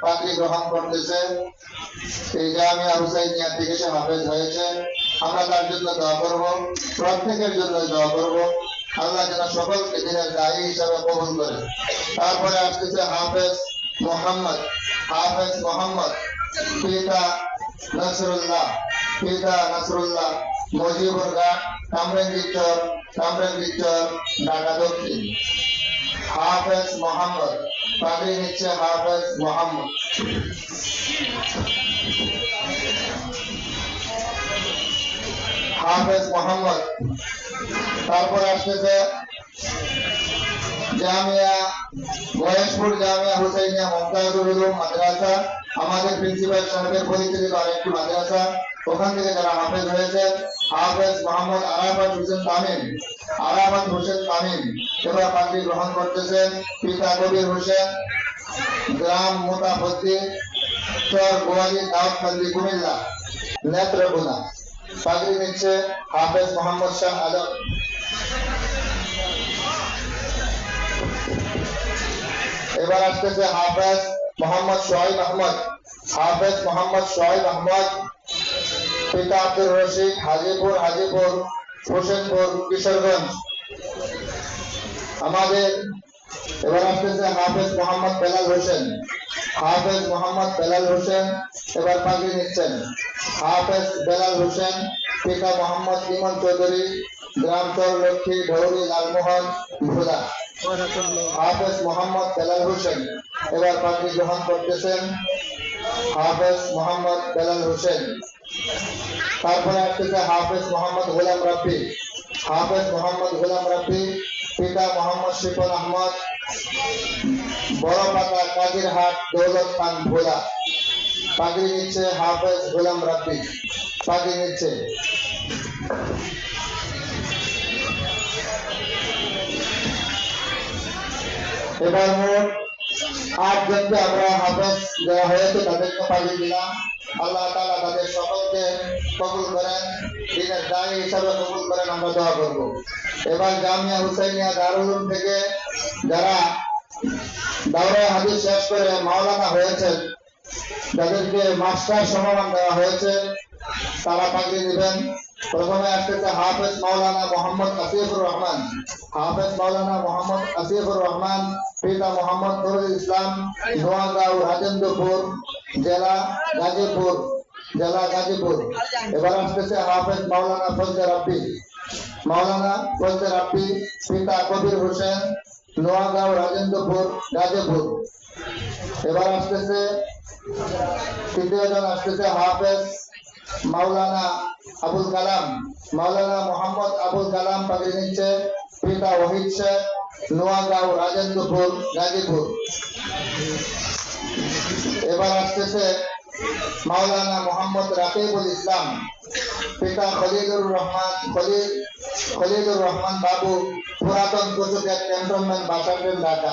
পাগড়ি গ্রহণ করতেছে। এই থেকে সে হাফেজ হয়েছে। আমরা তার জন্য করব, প্রত্যেকের জন্য করব। আল্লাহ যেন সকলকে দিনের দায়ী হিসাবে কবুল করে। তারপরে আসতেছে হাফেজ মোহাম্মদ হাফেজ মোহাম্মদ, পিতা নসরুল্লাহ পিতা নসরুল্লাহ, মজিবুর ঘাট ঢাকা দক্ষিণ। হাফেজ মোহাম্মদ। পাগড়ি নিচ্ছে হাফেজ মোহাম্মদ হাফেজ মোহাম্মদ তারপরে আসতেছে জামিয়া মহেশপুর জামিয়া হুসাইনিয়া মমতাজুল উলুম মাদ্রাসা আমাদের প্রিন্সিপাল সাহেবের পরিচালিত আরেকটি মাদ্রাসা ওখান থেকে যারা হাফেজ হয়েছে, হাফেজ মোহাম্মদ আরাফাত হোসেন তামিম, আরাফাত হোসেন তামিম এবার পাগড়ি গ্রহণ করতেছেন পিতা কবির হোসেন, গ্রাম মোতাফদ্দি, চর গোয়ালি, দাউদকান্দি, কুমিল্লা, নেত্রকোনা। পাগড়ি নিচ্ছে হাফেজ মোহাম্মদ শাহ আলম এবার আসতেছে হাফেজ মোহাম্মদ সোহাইব আহমদ। হাফেজ মোহাম্মদ সোহাইব আহমদ পিতা আব্দুর রশিদ হাজিপুর হাজিপুর, হোসেনপুর, কিশোরগঞ্জ। আমাদের এবার আসতেছে হাফেজ মোহাম্মদ বেলাল হোসেন। হাফেজ মোহাম্মদ বেলাল হোসেন এবার পাগড়ি নিচ্ছেন। হাফেজ বেলাল হোসেন, পিতা মোহাম্মদ ইমন চৌধুরী, গ্রাম চর লক্ষ্মী ধৌরি লালমোহন, ভোলা। হাফেজ মোহাম্মদ বেলাল হোসেন এবার পাগড়ি গ্রহণ করতেছেন। হাফেজ মোহাম্মদ বেলাল হোসেন। তারপরে আসতেছে হাফেজ মোহাম্মদ গোলাম রাফি হাফেজ মোহাম্মদ গোলাম রাফি পিতা মোহাম্মদ শিফন আহমদ, বড় পাতা কাজিরহাট দৌলত খান ভোলা। পাগড়ি নিচ্ছে হাফেজ গোলাম রাফি পাগড়ি নিচ্ছে। এবার মোট আট জনকে আমরা হাফেজ দেওয়া হয়েছে তাদেরকে পাঠিয়ে দিলাম। আল্লাহ তাআলা তাদের সকলকে কবুল করেন, দিনের দায়ী হিসাবে কবুল করেন, আমরা দোয়া করব। এবার জামিয়া হুসাইনিয়া দারুল থেকে যারা দাওরা হাদিস শেষ করে মাওলানা হয়েছেন যাদেরকে মাস্টার সমমান দেওয়া হয়েছে। তারা পাগড়ি দিবেন প্রথমে আসতেছে হাফেজ মাওলানা মোহাম্মদ আসিফুর রহমান। হাফেজ মাওলানা মোহাম্মদ আসিফুর রহমান, পিতা মোহাম্মদ নুরুল ইসলাম নোয়াগাঁও রাজেন্দ্রপুর জেলা গাজীপুর জেলা গাজীপুর। এবার আসতেছে হাফেজ মাওলানা ফজলে রাব্বি। মাওলানা ফজলে রাব্বি, পিতা কবির হোসেন নোয়াগাঁও রাজেন্দ্রপুর গাজীপুর। এবার আসতেছে, তৃতীয় জন আসতেছে হাফেজ মাওলানা আবুল কালাম, মাওলানা মোহাম্মদ আবুল কালাম পাগড়ি নিচ্ছে পিতা ওহিদ শেখ, নোয়াগাঁও রাজেন্দ্রপুর, গাজীপুর। এবার আসতেছে মাওলানা মোহাম্মদ রাকিবুল ইসলাম, পিতা খলিলুর রহমান, খলিল, খলিলুর রহমান বাবু, পুরাতন কুচুকের ক্যান্টনমেন্ট বাসাটেন ঢাকা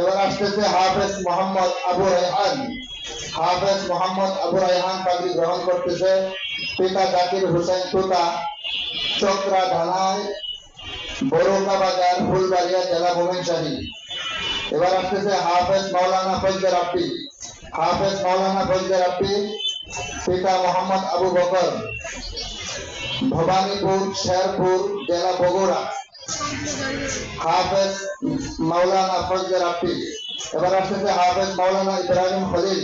এবার আসতেছে হাফেজ মোহাম্মদ আবু রায়হান। হাফেজ মোহাম্মদ আবু রায়হান পাগড়ি গ্রহণ করতেছে। পিতা জাকির হোসেন তুতা চক্রা ঢালাই বরুকা বাজার, ফুলবাড়িয়া জেলা ভুবনশাহী এবার আসতেছে হাফেজ মাওলানা ফজলে রাব্বি হাফেজ মাওলানা ফজলে রাব্বি পিতা মোহাম্মদ আবু বকর। ভবানীপুর, শেরপুর, জেলা বগুড়া। হাফেজ মাওলানা ফজলে রাব্বি এবার আসতেছে হাফেজ মাওলানা ইব্রাহিম খলিল।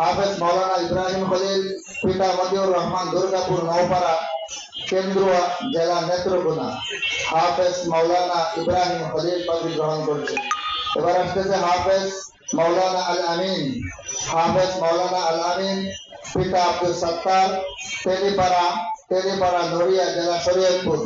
হাফেজ মাওলানা ইব্রাহিম খলিল, পিতা মতিউর রহমান দুর্গাপুর নৌপাড়া কেন্দ্রুয়া জেলা নেত্রকোনা। হাফেজ মাওলানা ইব্রাহিম খলিল পাগড়ি গ্রহণ করছে। এবার আসতেছে হাফেজ মাওলানা আল আমিন। হাফেজ মাওলানা আল আমিন, পিতা আব্দুল সত্তার, তেলিপাড়া তেলিপাড়া নড়িয়া জেলা শরীয়তপুর।